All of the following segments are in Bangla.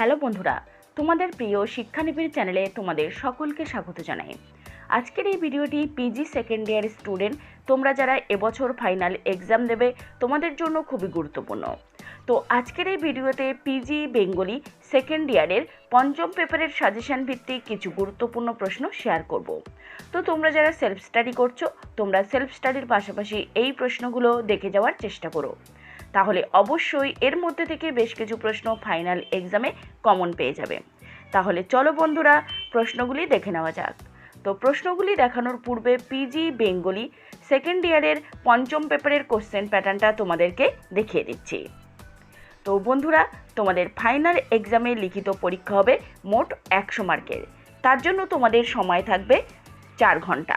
হ্যালো বন্ধুরা, তোমাদের প্রিয় শিক্ষানিবিড় চ্যানেলে তোমাদের সকলকে স্বাগত জানাই। আজকের এই ভিডিওটি পিজি সেকেন্ড ইয়ার স্টুডেন্ট তোমরা যারা এবছর ফাইনাল এক্সাম দেবে, তোমাদের জন্য খুবই গুরুত্বপূর্ণ। তো আজকের এই ভিডিওতে পিজি বেঙ্গলি সেকেন্ড ইয়ারের পঞ্চম পেপারের সাজেশন ভিত্তিক কিছু গুরুত্বপূর্ণ প্রশ্ন শেয়ার করব। তো তোমরা যারা সেলফ স্টাডি করছ, তোমরা সেলফ স্টাডির পাশাপাশি এই প্রশ্নগুলো দেখে যাওয়ার চেষ্টা করো। তাহলে অবশ্যই এর মধ্যে থেকে বেশ কিছু প্রশ্ন ফাইনাল এক্সামে কমন পেয়ে যাবে। তাহলে চলো বন্ধুরা, প্রশ্নগুলি দেখে নেওয়া যাক। তো প্রশ্নগুলি দেখানোর পূর্বে পিজি বেঙ্গলি সেকেন্ড ইয়ারের পঞ্চম পেপারের কোশ্চেন প্যাটার্নটা তোমাদেরকে দেখিয়ে দিচ্ছি। তো বন্ধুরা, তোমাদের ফাইনাল এক্সামে লিখিত পরীক্ষা হবে মোট একশো মার্কের তার জন্য তোমাদের সময় থাকবে চার ঘণ্টা।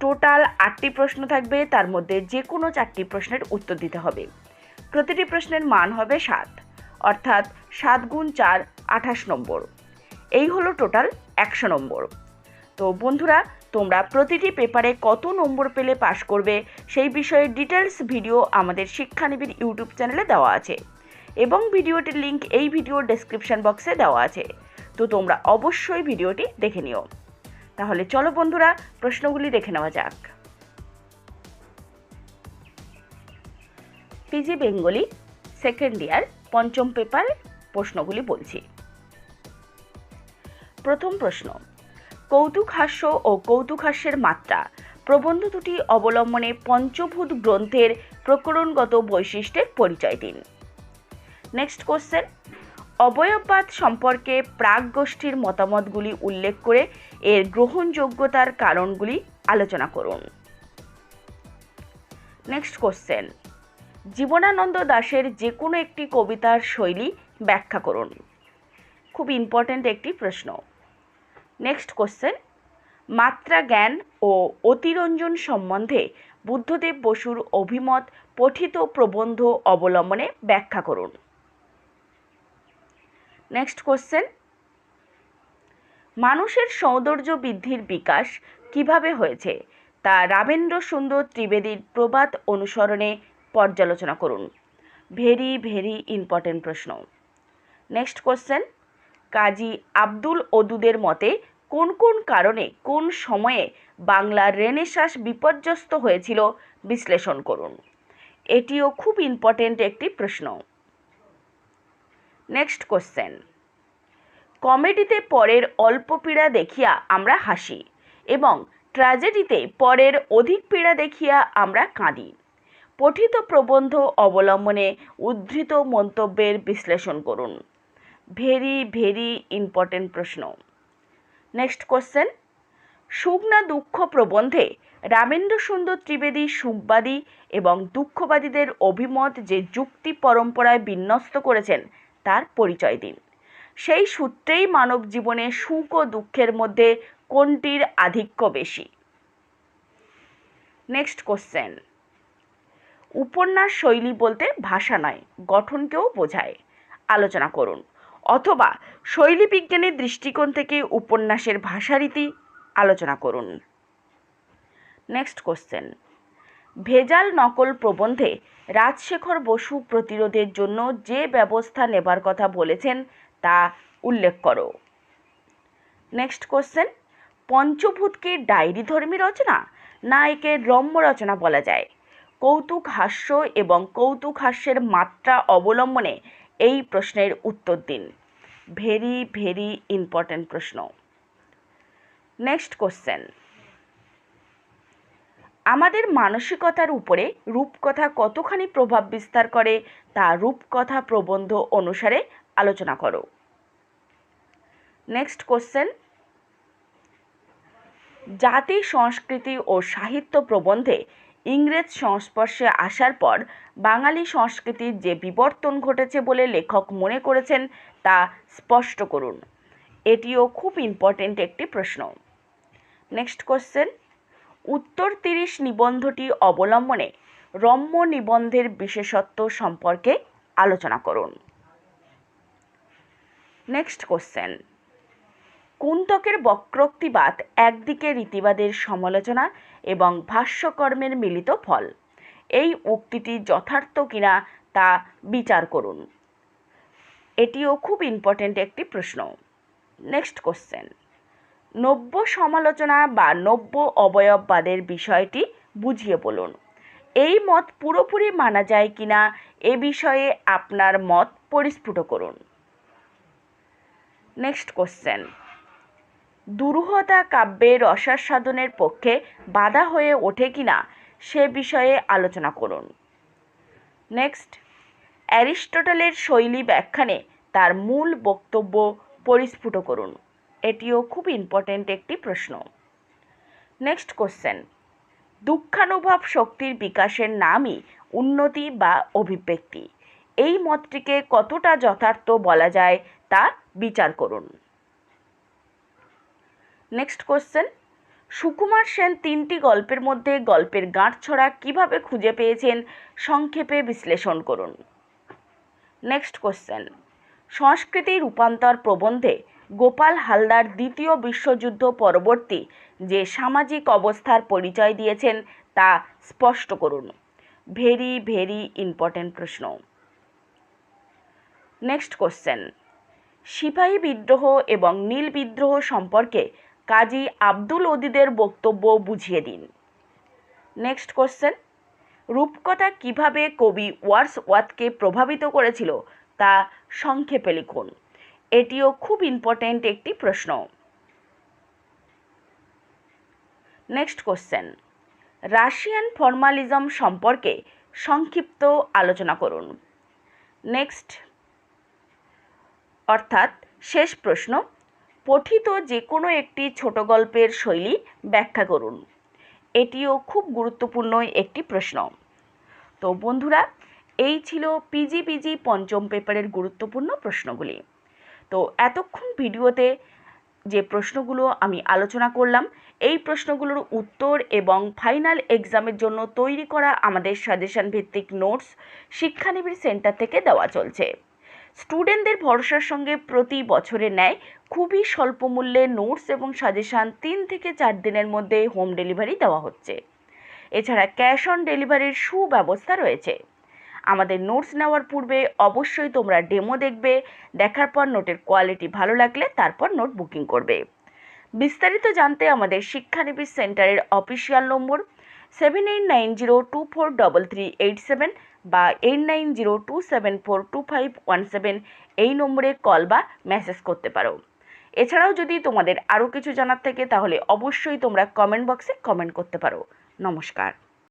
টোটাল আটটি প্রশ্ন থাকবে, তার মধ্যে যে কোনো চারটি প্রশ্নের উত্তর দিতে হবে। প্রতিটি প্রশ্নের মান হবে সাত, অর্থাৎ সাত গুণ চার, আঠাশ নম্বর। এই হলো টোটাল একশো নম্বর। তো বন্ধুরা, তোমরা প্রতিটি পেপারে কত নম্বর পেলে পাশ করবে, সেই বিষয়ে ডিটেলস ভিডিও আমাদের শিক্ষানিবিড় ইউটিউব চ্যানেলে দেওয়া আছে। এবং ভিডিওটির লিংক এই ভিডিও ডেসক্রিপশন বক্সে দেওয়া আছে। তো তোমরা অবশ্যই ভিডিওটি দেখে নিও। তাহলে চলো বন্ধুরা, প্রশ্নগুলি দেখে নেওয়া যাক। পিজি বেঙ্গলি সেকেন্ড ইয়ার পঞ্চম পেপার প্রশ্নগুলি বলছি। প্রথম প্রশ্ন কৌতুক হাস্য ও কৌতুক হাস্যের মাত্রা, প্রবন্ধ দুটি অবলম্বনে পঞ্চভূত গ্রন্থের প্রকরণগত বৈশিষ্ট্যের পরিচয় দিন। নেক্সট কোশ্চেন অবয়ববাদ সম্পর্কে প্রাক গোষ্ঠীর মতামতগুলি উল্লেখ করে এর গ্রহণযোগ্যতার কারণগুলি আলোচনা করুন। নেক্সট কোশ্চেন জীবনানন্দ দাশের যে কোনো একটি কবিতার শৈলী ব্যাখ্যা করুন। খুব ইম্পর্ট্যান্ট একটি প্রশ্ন। নেক্সট কোশ্চেন মাত্রা জ্ঞান ও অতিরঞ্জন সম্বন্ধে বুদ্ধদেব বসুর অভিমত, পঠিত প্রবন্ধ অবলম্বনে ব্যাখ্যা করুন। নেক্সট কোশ্চেন মানুষের সৌন্দর্য বৃদ্ধির বিকাশ কীভাবে হয়েছে? তা রাবেন্দ্র সুন্দর ত্রিবেদীর প্রবাদ অনুসরণে পর্যালোচনা করুন। ভেরি ভেরি ইম্পর্টেন্ট প্রশ্ন। নেক্সট কোশ্চেন কাজী আব্দুল ওদুদের মতে, কোন কোন কারণে, কোন সময়ে বাংলার রেনেসাস বিপর্যস্ত হয়েছিল? বিশ্লেষণ করুন। এটিও খুব ইম্পর্টেন্ট একটি প্রশ্ন। নেক্সট কোশ্চেন কমেডিতে পরের অল্প পীড়া দেখিয়া আমরা হাসি এবং ট্র্যাজেডিতে পরের অধিক পীড়া দেখিয়া আমরা কাঁদি। পঠিত প্রবন্ধ অবলম্বনে উদ্ধৃত মন্তব্যের বিশ্লেষণ করুন। ভেরি ভেরি ইম্পর্টেন্ট প্রশ্ন। নেক্সট কোশ্চেন সুখ না দুঃখ প্রবন্ধে রামেন্দ্র সুন্দর ত্রিবেদী সুখবাদী এবং দুঃখবাদীদের অভিমত যে যুক্তি পরম্পরায় বিন্যস্ত করেছেন তার পরিচয় দিন। সেই সূত্রেই মানব জীবনে সুখ ও দুঃখের মধ্যে কোনটির আধিক্য বেশি? নেক্সট কোশ্চেন উপন্যাস শৈলী বলতে ভাষা নয়, গঠনকেও বোঝায়। আলোচনা করুন। অথবা শৈলী বিজ্ঞানের দৃষ্টিকোণ থেকে উপন্যাসের ভাষারীতি আলোচনা করুন। নেক্সট কোশ্চেন ভেজাল নকল প্রবন্ধে রাজশেখর বসু প্রতিরোধের জন্য যে ব্যবস্থা নেবার কথা বলেছেন, তা উল্লেখ করো। নেক্সট কোশ্চেন পঞ্চভূত কি ডায়েরি ধর্মী রচনা না একে রম্য রচনা বলা যায়। কৌতুক হাস্য এবং কৌতুক হাস্যের মাত্রা অবলম্বনে এই প্রশ্নের উত্তর দিন। ভেরি ভেরি ইম্পর্ট্যান্ট প্রশ্ন। নেক্সট কোশ্চেন আমাদের মানসিকতার উপরে রূপকথা কতখানি প্রভাব বিস্তার করে তা রূপকথা প্রবন্ধ অনুসারে আলোচনা করো। নেক্সট কোশ্চেন জাতি, সংস্কৃতি ও সাহিত্য প্রবন্ধে ইংরেজ সংস্পর্শে আসার পর বাঙালি সংস্কৃতির যে বিবর্তন ঘটেছে বলে লেখক মনে করেছেন তা স্পষ্ট করুন। এটিও খুব ইম্পর্টেন্ট একটি প্রশ্ন। নেক্সট কোশ্চেন উত্তর তিরিশ নিবন্ধটি অবলম্বনে রম্য নিবন্ধের বিশেষত্ব সম্পর্কে আলোচনা করুন। নেক্সট কোশ্চেন কুন্তকের বক্রোক্তিবাদ একদিকে রীতিবাদের সমালোচনা এবং ভাষ্যকর্মের মিলিত ফল। এই উক্তিটি যথার্থ কিনা তা বিচার করুন। এটিও খুব ইম্পর্টেন্ট একটি প্রশ্ন। নেক্সট কোশ্চেন নব্য সমালোচনা বা নব্য অবয়ববাদের বিষয়টি বুঝিয়ে বলুন। এই মত পুরোপুরি মানা যায় কিনা এ বিষয়ে আপনার মত পরিস্ফুট করুন। Next question. দুরূহতা কাব্যের রসাস্বাদনের পক্ষে বাধা হয়ে ওঠে কিনা সে বিষয়ে আলোচনা করুন। নেক্সট। অ্যারিস্টটলের শৈলী ব্যাখ্যানে তার মূল বক্তব্য পরিস্ফুট করুন। এটিও খুব ইম্পর্ট্যান্ট একটি প্রশ্ন। নেক্সট কোশ্চেন দুঃখানুভব শক্তির বিকাশের নামই উন্নতি বা অভিব্যক্তি। এই মতটিকে কতটা যথার্থ বলা যায় তা বিচার করুন। নেক্সট কোশ্চেন সুকুমার সেন তিনটি গল্পের মধ্যে গল্পের গাঁটছড়া কীভাবে খুঁজে পেয়েছেন সংক্ষেপে বিশ্লেষণ করুন। নেক্সট কোশ্চেন সংস্কৃতি রূপান্তর প্রবন্ধে গোপাল হালদার দ্বিতীয় বিশ্বযুদ্ধ পরবর্তী যে সামাজিক অবস্থার পরিচয় দিয়েছেন তা স্পষ্ট করুন। ভেরি ভেরি ইম্পর্ট্যান্ট প্রশ্ন। নেক্সট কোশ্চেন সিপাহী বিদ্রোহ এবং নীল বিদ্রোহ সম্পর্কে কাজী আব্দুল ওদিদের বক্তব্য বুঝিয়ে দিন। নেক্সট কোশ্চেন রূপকথা কীভাবে কবি ওয়ার্সওয়ার্থকে প্রভাবিত করেছিল তা সংক্ষেপে লিখুন। এটিও খুব ইম্পর্ট্যান্ট একটি প্রশ্ন। নেক্সট কোশ্চেন রাশিয়ান ফর্মালিজম সম্পর্কে সংক্ষিপ্ত আলোচনা করুন। নেক্সট অর্থাৎ শেষ প্রশ্ন, পঠিত যে কোনো একটি ছোট গল্পের শৈলী ব্যাখ্যা করুন। এটিও খুব গুরুত্বপূর্ণ একটি প্রশ্ন। তো বন্ধুরা, এই ছিল পিজি পিজি পঞ্চম পেপারের গুরুত্বপূর্ণ প্রশ্নগুলি। তো এতক্ষণ ভিডিওতে যে প্রশ্নগুলো আমি আলোচনা করলাম, এই প্রশ্নগুলোর উত্তর এবং ফাইনাল এক্সামের জন্য তৈরি করা আমাদের সাজেশন ভিত্তিক নোটস শিক্ষানিবিড় সেন্টার থেকে দেওয়া চলছে। স্টুডেন্টদের ভরসার সঙ্গে প্রতি বছরে ন্যায় খুবই স্বল্প মূল্যে নোটস এবং সাজেশান তিন থেকে চার দিনের মধ্যে হোম ডেলিভারি দেওয়া হচ্ছে। এছাড়া ক্যাশ অন ডেলিভারির সুব্যবস্থা রয়েছে। আমাদের নোটস নেওয়ার পূর্বে অবশ্যই তোমরা ডেমো দেখবে, দেখার পর নোটের কোয়ালিটি ভালো লাগলে তারপর নোট বুকিং করবে। বিস্তারিত জানতে আমাদের শিক্ষানিবিশ সেন্টারের official number seven eight nine zero two four double three eight seven বা eight nine zero two seven four two five one seven এই নম্বরে কল বা মেসেজ করতে পারো। এছাড়াও যদি তোমাদের আরও কিছু জানার থাকে তাহলে অবশ্যই তোমরা কমেন্ট বক্সে কমেন্ট করতে পারো। নমস্কার।